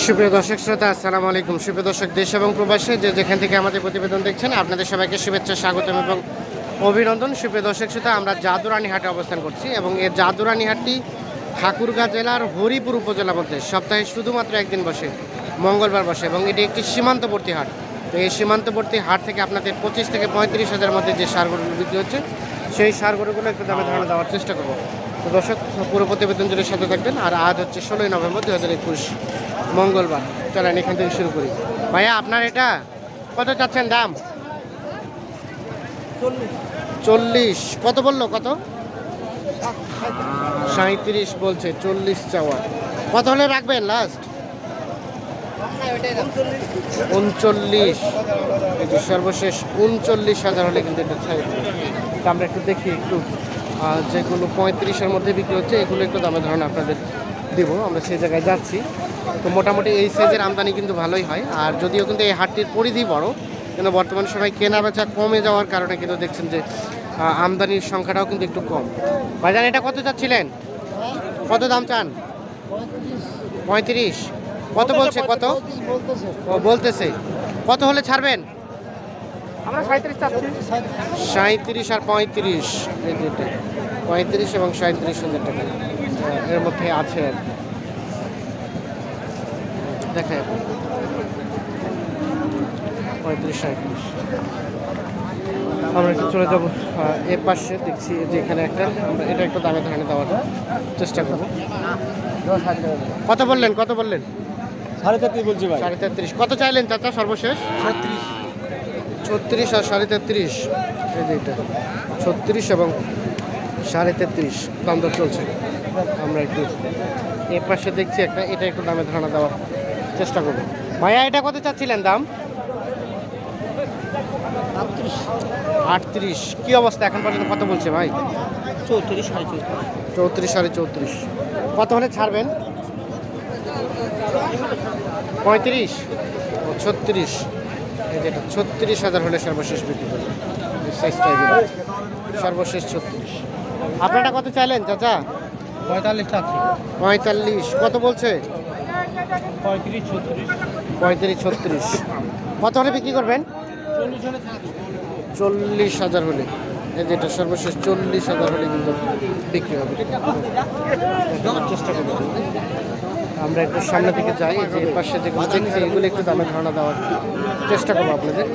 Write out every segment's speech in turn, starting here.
সুপ্রিয় দর্শক শ্রোতা, আসসালামু আলাইকুম। সুপ্রিয় দর্শক, দেশ এবং প্রবাসে যে যেখান থেকে আমাদের প্রতিবেদন দেখছেন, আপনাদের সবাইকে শুভেচ্ছা, স্বাগতম এবং অভিনন্দন। সুপ্রিয় দর্শক শ্রোতা, আমরা জাদুরানী হাটে অবস্থান করছি এবং এই জাদুরানী হাটটি ঠাকুরগাঁ জেলার হরিপুর উপজেলা মধ্যে সপ্তাহে শুধুমাত্র একদিন বসে, মঙ্গলবার বসে এবং এটি একটি সীমান্তবর্তী হাট। তো এই সীমান্তবর্তী হাট থেকে আপনাদের পঁচিশ থেকে পঁয়ত্রিশ হাজারের মধ্যে যে সারগরুগুলো বিক্রি হচ্ছে, সেই সারগরুগুলো একটু দামে ধারণা দেওয়ার চেষ্টা করব। তো দর্শক, পুরো প্রতিবেদন জুড়ে সাথে থাকবেন। আর আজ হচ্ছে ষোলোই নভেম্বর দু হাজার একুশ, মঙ্গলবার। চলেন, এখান থেকে শুরু করি। ভাইয়া, আপনার এটা কত চাচ্ছেন দাম? চল্লিশ। কত বলল, কত? সাঁত্রিশ বলছে, চল্লিশ চাওয়া। কত হলে রাখবেন লাস্ট উনচল্লিশ। সর্বশেষ উনচল্লিশ হাজার হলে কিন্তু এটা আমরা একটু দেখি, একটু যেগুলো পঁয়ত্রিশের মধ্যে বিক্রি হচ্ছে, এগুলো একটু দামে ধারণা আপনাদের দেব, আমরা সেই জায়গায় যাচ্ছি। তো মোটামুটি এই সাইজের আমদানি কিন্তু ভালোই হয়। আর যদিও কিন্তু এই হাটটির পরিধি বড়, কিন্তু বর্তমান সময় কেনা বেচা কমে যাওয়ার কারণে কিন্তু দেখছেন যে আমদানির সংখ্যাটাও কিন্তু একটু কম। ভাইজান, এটা কত চাচ্ছিলেন? কত দাম চান? পঁয়ত্রিশ। কত বলছে? কত? ও, বলতেছে। কত হলে ছাড়বেন? সাঁত্রিশ আর পঁয়ত্রিশ এই দুটো। পঁয়ত্রিশ এবং সাঁত্রিশ হাজার টাকা। এর মধ্যে আছে আর কি। দেখে পঁয়ত্রিশ সাঁত্রিশ আমরা একটু চলে যাব এর পাশে দেখছি যে এখানে একটা। আমরা এটা একটু দামে ধারণা দেওয়ার চেষ্টা করব। কত বললেন কত বললেন? সাড়ে চারটি বলছি ভাই। সাড়ে তেত্রিশ। কত চাইলেন চাচা সর্বশেষ? ছত্রিশ। ছত্রিশ আর সাড়ে তেত্রিশ। এই যে এটা। ছত্রিশ এবং সাড়ে তেত্রিশ। দাম দর চলছে। আমরা একটু এর পাশে দেখছি একটা এটা একটু দামে ধারণা দেওয়ার চেষ্টা করব। ভাইয়া এটা কত চাচ্ছিলেন দাম? আটত্রিশ। কি অবস্থা? এখন পর্যন্ত কত বলছে ভাই? চৌত্রিশ সাড়ে চৌত্রিশ। চৌত্রিশ সাড়ে চৌত্রিশ। কত হলে ছাড়বেন? পঁয়ত্রিশ। ও ছত্রিশ। যেটা ছত্রিশ হাজার হলে সর্বশেষ বিক্রি করবে। সর্বশেষ ছত্রিশ। আপনারা কত চাইলেন চাচা? পঁয়তাল্লিশ পঁয়তাল্লিশ। কত বলছে? পঁয়ত্রিশ ছত্রিশ। পঁয়ত্রিশ ছত্রিশ। কত হলে বিক্রি করবেন? চল্লিশ হাজার হলে। যেটা সর্বশেষ চল্লিশ হাজার হলে কিন্তু বিক্রি হবে। চেষ্টা করব। আমরা একটু সামনে দিকে যাই যে পাশে যেগুলো দেখছি এগুলো একটু দামে ধারণা দেওয়ার চেষ্টা করব আপনাদের।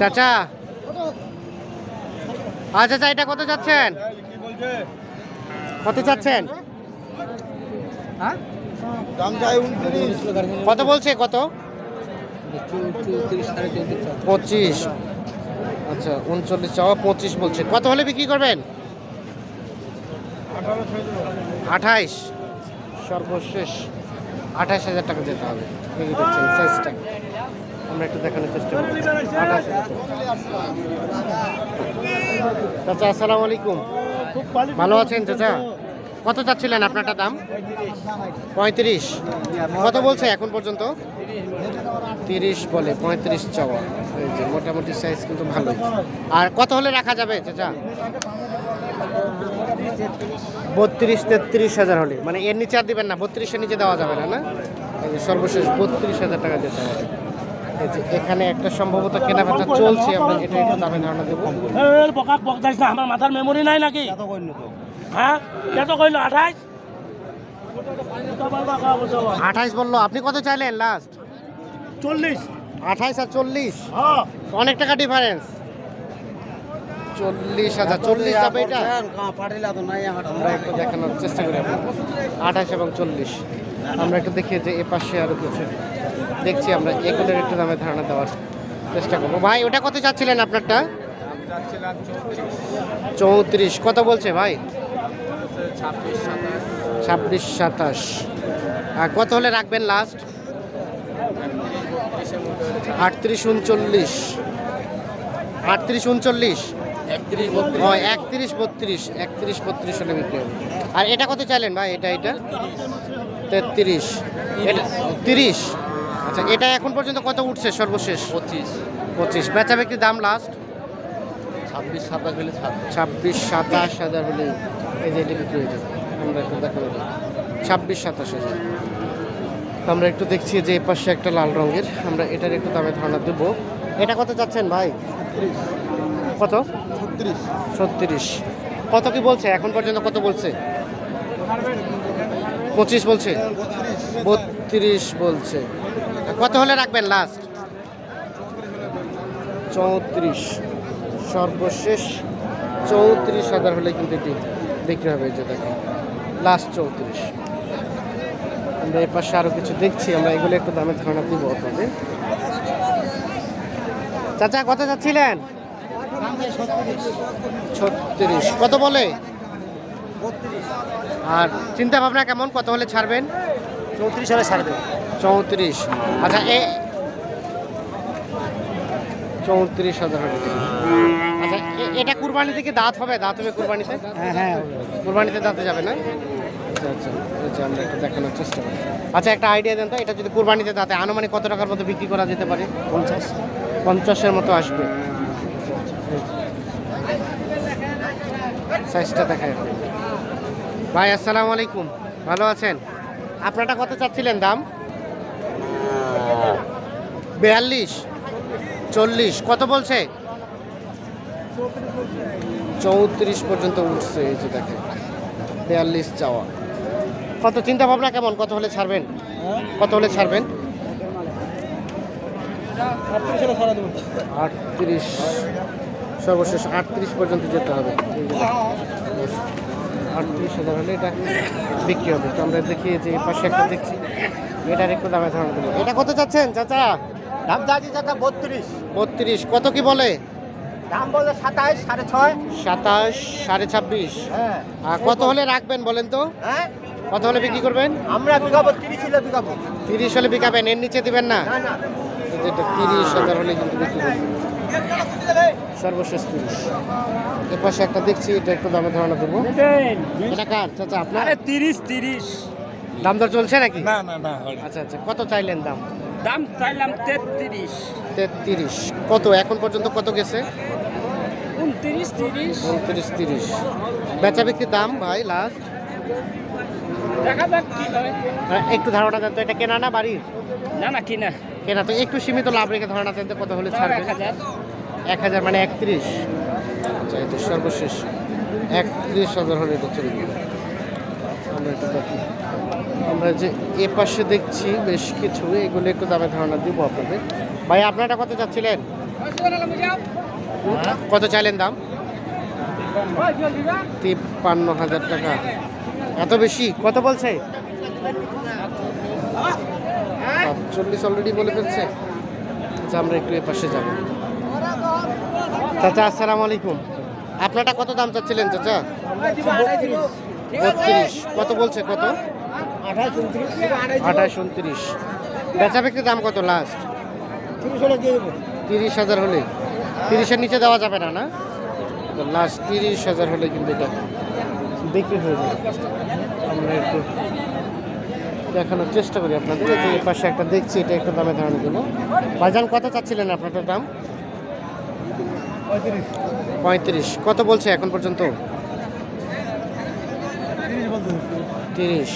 চাচা! আচ্ছা চাচা এটা কত বলছে কত চাচ্ছেন? হ্যাঁ? কত বলছে কত? পঁচিশ। আচ্ছা উনচল্লিশ চাওয়া পঁচিশ বলছে। কত হলে বিক্রি করবেন? আঠাইশ। সর্বশেষ। আঠাশ হাজার টাকা যেতে হবে। সাইজটা আমরা একটু দেখানোর চেষ্টা করি। চাচা, আসসালামু আলাইকুম। ভালো আছেন চাচা? কত চাচ্ছিলেন আপনারটা দাম? পঁয়ত্রিশ। কত বলছে এখন পর্যন্ত? তিরিশ বলে, পঁয়ত্রিশ চাওয়া। যে মোটামুটি সাইজ কিন্তু ভালোই। আর কত হলে রাখা যাবে চাচা? বত্রিশ তেত্রিশ হাজার হলে। মানে এর নিচে আর দিবেন না বত্রিশের নিচে দেওয়া যাবে না না? এই সর্বশেষ বত্রিশ হাজার টাকা যেতে হবে। এখানে একটা সম্ভবত কেনা বেচা চলছে আমরা এটা একটু দামে ধারণা দেবো। বকাক না আমার মাথার মেমোরি নাই নাকি? এত কইল তো। হ্যাঁ? কত কইলো আঠাইশ? আঠাইশ বলল আপনি কত চাইলেন লাস্ট চল্লিশ। আঠাইশ আর চল্লিশ? হ্যাঁ। অনেক টাকা ডিফারেন্স চল্লিশ হাজার। চল্লিশ যাবে এটা? আমরা একটু দেখানোর চেষ্টা করি আঠাশ এবং চল্লিশ। আমরা একটু দেখি যে এ পাশে আরও কিছু দেখছি আমরা এগুলোর একটু দামে ধারণা দেওয়ার চেষ্টা করব। ভাই, ওটা কত চাচ্ছিলেন আপনারটা? চৌত্রিশ। কত বলছে ভাই? ছাব্বিশ, সাতাশ। আর কত হলে রাখবেন লাস্ট আটত্রিশ, উনচল্লিশ। আটত্রিশ, উনচল্লিশ? ও একত্রিশ বত্রিশ একত্রিশ বত্রিশ হলে বিক্রি হবে। আর এটা কত চাইলেন ভাই? এটা এটা? তেত্রিশ। এটা তিরিশ? আচ্ছা এটা এখন পর্যন্ত কত উঠছে সর্বশেষ? পঁচিশ। পঁচিশ। বেচা বিক্রির দাম লাস্ট ছাব্বিশ সাতাশ হলে ছাব্বিশ সাতাশ হাজার হলে এই যে এটা বিক্রি হয়ে যাবে আমরা একটু ছাব্বিশ সাতাশ হাজার। আমরা একটু দেখছি যে এই পাশে একটা লাল রঙের। আমরা এটার একটু দামে ধারণা দেবো। এটা কত চাচ্ছেন ভাই? কত? ছত্রিশ। ছত্রিশ। কত কি বলছে? এখন পর্যন্ত কত বলছে? পঁচিশ বলছে? বত্রিশ বলছে। কত হলে রাখবেন লাস্ট চৌত্রিশ। সর্বশেষ চৌত্রিশ হাজার হলে কিন্তু এটি বিক্রি হবে যে দেখেন। লাস্ট চৌত্রিশ। আমরা এর পাশে আরও কিছু দেখছি, আমরা এগুলো একটু দামে ধারণা দিব আপনাদের। চাচা, কত যাচ্ছিলেন? ছত্রিশ। কত বলে? আর চিন্তা ভাবনা কেমন? কত হলে ছাড়বেন? চৌত্রিশ হলে ছাড় দেবো। চৌত্রিশ। আচ্ছা এ চৌত্রিশ হাজার আচ্ছা এটা কুরবানি থেকে দাঁত হবে? দাঁত হবে কুরবানিতে? হ্যাঁ হ্যাঁ কুরবানিতে দাঁতে যাবে না? আচ্ছা আচ্ছা আচ্ছা আমরা একটু দেখানোর চেষ্টা করি। আচ্ছা একটা আইডিয়া দেন তো এটা যদি কুরবানিতে দাঁতে আনুমানিক কত টাকার মতো বিক্রি করা যেতে পারে? পঞ্চাশ। পঞ্চাশের মতো আসবে। সাইজটা দেখায় ভাই, আসসালামু আলাইকুম। ভালো আছেন? আপনারটা কত চাচ্ছিলেন দাম? বিয়াল্লিশ। চল্লিশ। কত বলছে? চৌত্রিশ পর্যন্ত উঠছে, এই যে দেখেন। বিয়াল্লিশ চাওয়া। কত? চিন্তা ভাবনা কেমন? কত হলে ছাড়বেন? কত হলে ছাড়বেন? আটত্রিশ সর্বশেষ আটত্রিশ পর্যন্ত যেতে হবে। আটত্রিশ হাজার হলে এটা বিক্রি হবে। তো আমরা দেখি যে পাশে একটা দেখছি। এটার একটু দামে ধারণা দেবো। এটা কত চাচ্ছেন চাচা? দাম চাচ্ছি চাচা বত্রিশ। বত্রিশ কত কি বলে? দাম বলল সাতাইশ সাড়ে ছয়। সাতাশ সাড়ে ছাব্বিশ। হ্যাঁ। কত হলে রাখবেন বলেন তো? হ্যাঁ। কত হলে বিক্রি করবেন? আমরা বিকাবো তিরিশ হলে বিকাবো। তিরিশ হলে বিকাবেন এর নিচে দিবেন না? যেটা তিরিশ হাজার হলে কিন্তু বিক্রি করবেন। সর্বশেষ তিরিশ এর পাশে একটা দেখছি এটা একটু দামে ধারণা দেবো। এটা কার? চাচা আপনার? তিরিশ তিরিশ। দাম দর চলছে নাকি? না না না আচ্ছা আচ্ছা কত চাইলেন দাম? দাম চাইলাম তেত্রিশ। তেত্রিশ। কত? এখন পর্যন্ত কত গেছে? উনত্রিশ তিরিশ। উনত্রিশ তিরিশ। বেচা বিক্রির দাম ভাই লাস্ট দেখা যাক কি হয়। একটু ধারণা দেন তো এটা কেনা না বাড়ির? না না কিনা। কেনা তো একটু সীমিত লাভ রেখে ধারণা দেন তো কত হলে এক ছাড়বে? এক হাজার মানে একত্রিশ। আচ্ছা এটা সর্বশেষ। একত্রিশ হাজার হলে এটা চলে যাবে আমরা একটু দেখি। আমরা যে এ পাশে দেখছি বেশ কিছু এগুলো একটু দামে ধারণা দিব আপনাদের। ভাই আপনারটা কত চাচ্ছিলেন? কত চাইলেন দাম? তিপ্পান্ন হাজার টাকা। এত বেশি? কত বলছে? চল্লিশ অলরেডি বলে ফেলছে। আচ্ছা আমরা একটু এ পাশে যাব। চাচা, আসসালামু আলাইকুম। আপনারটা কত দাম চাচ্ছিলেন চাচা? বত্রিশ। কত বলছে, কত? আঠাশ উনত্রিশ। বেচা বিক্রির দাম কত লাস্ট তিরিশ হাজার হলে। তিরিশের নিচে দেওয়া যাবে না না? তো লাস্ট তিরিশ হাজার হলে কিন্তু এটা বিক্রি হয়ে যাবে। আমরা একটু দেখানোর চেষ্টা করি আপনাদের। পাশে একটা দেখছি, এটা একটু দামে ধারণা দেবো। ভাইজান, কত চাচ্ছিলেন আপনাদের দাম? পঁয়ত্রিশ। কত বলছে এখন পর্যন্ত? তিরিশ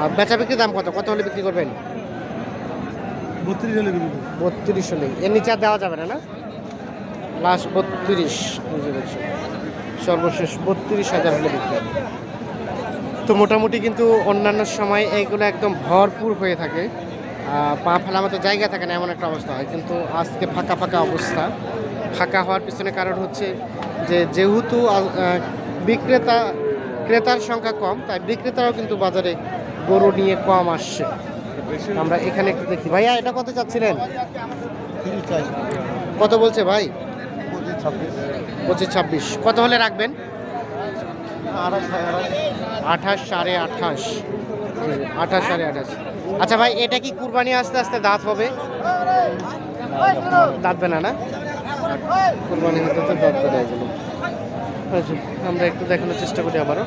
আর বেচা বিক্রির দাম কত? কত হলে বিক্রি করবেন? বত্রিশ হলে বিক্রি বত্রিশ হলে। এর নিচে আর দেওয়া যাবে না না? লাস্ট বত্রিশ। সর্বশেষ বত্রিশ হাজার হলে বিক্রি। তো মোটামুটি কিন্তু অন্যান্য সময় এইগুলো একদম ভরপুর হয়ে থাকে। পা ফেলার মতো জায়গা থাকে না এমন একটা অবস্থা হয়। কিন্তু আজকে ফাঁকা ফাঁকা অবস্থা। ফাঁকা হওয়ার পিছনে কারণ হচ্ছে যে যেহেতু বিক্রেতা, ক্রেতার সংখ্যা কম, তাই বিক্রেতারাও কিন্তু বাজারে গরু নিয়ে কম আসছে। আমরা এখানে একটু দেখি। ভাইয়া, এটা কত চাচ্ছিলেন? কত বলছে ভাই? পঁচিশ ছাব্বিশ। কত হলে রাখবেন? আঠাশ সাড়ে আঠাশ। আঠাশ সাড়ে আঠাশ। আচ্ছা ভাই, এটা কি কুরবানি আস্তে আস্তে দাঁত হবে? দাঁতবে না না? কুরবানি হতে তো দর না এগুলো আচ্ছা, আমরা একটু দেখানোর চেষ্টা করি আবারও।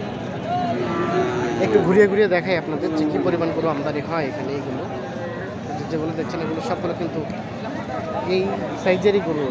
একটু ঘুরিয়ে ঘুরিয়ে দেখাই আপনাদের যে কী পরিমাণ আমদানি হয় এখানে এইগুলো যেগুলো দেখছেন এগুলো সবগুলো কিন্তু এই সাইজেরই গরু।